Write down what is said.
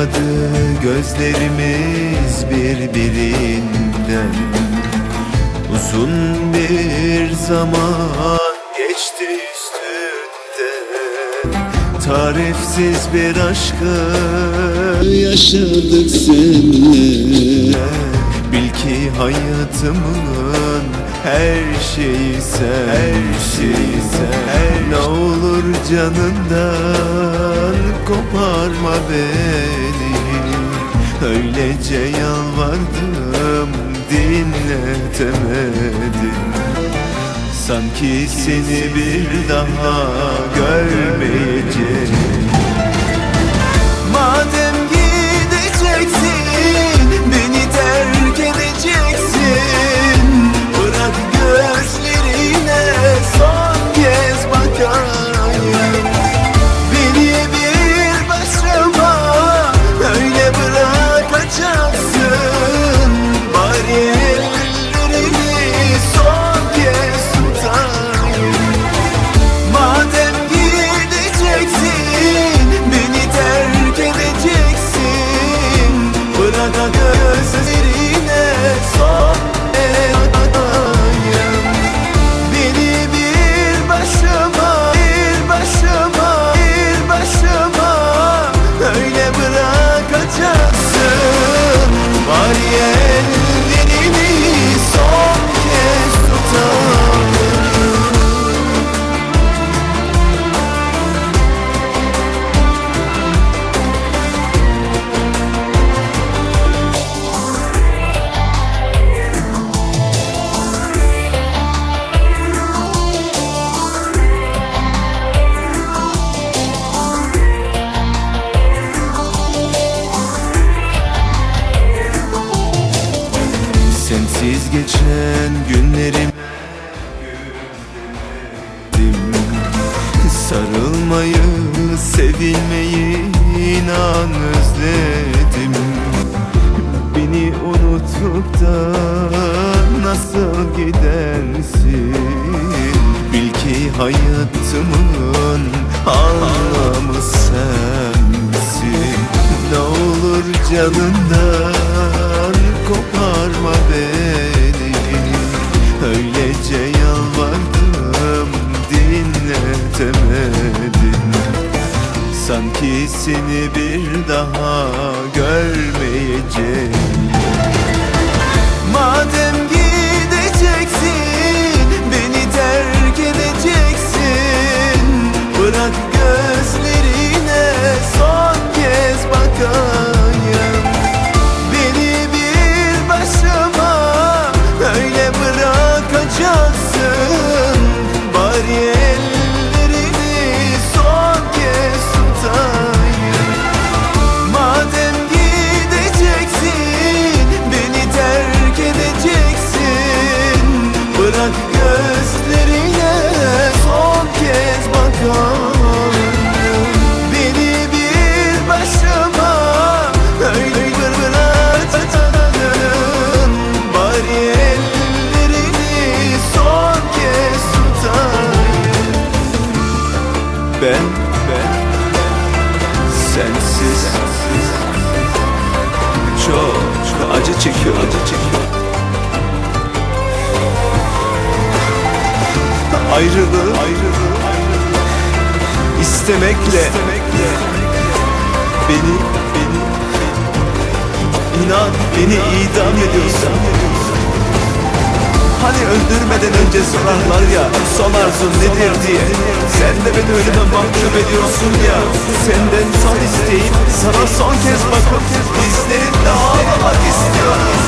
Adı gözlerimiz birbirinden. Uzun bir zaman geçti üstünden. Tarifsiz bir aşkı yaşadık seninle. Bil ki hayatımın her şeyi sen Her şeyi sen. Ne olur canından koparma beni Öylece yalvardım dinletemedin Sanki seni bir daha görmeyeceğim geçen günlerim. Sarılmayı, sevilmeyi inan özledim. Beni unutup da nasıl gidersin? Bil ki hayatımın anlamı sensin. Ne olur canından dinletemedin Sanki seni bir daha görmeyeceğim. Madem gideceksin, beni terk edeceksin. Bırak gözlerine son kez bakayım sensiz çok acı çekiyor, acı çekiyor. Ayrılığı, ayrılığı, istemekle, beni, beni, inan beni idam ediyorsun. Hani öldürmeden önce sorarlar ya Son arzun nedir diye. Sen de beni ölüme mahcup ediyorsun ya. Senden son isteyip Sana son kez bakıp Dizlerinde ağlamak istiyorum.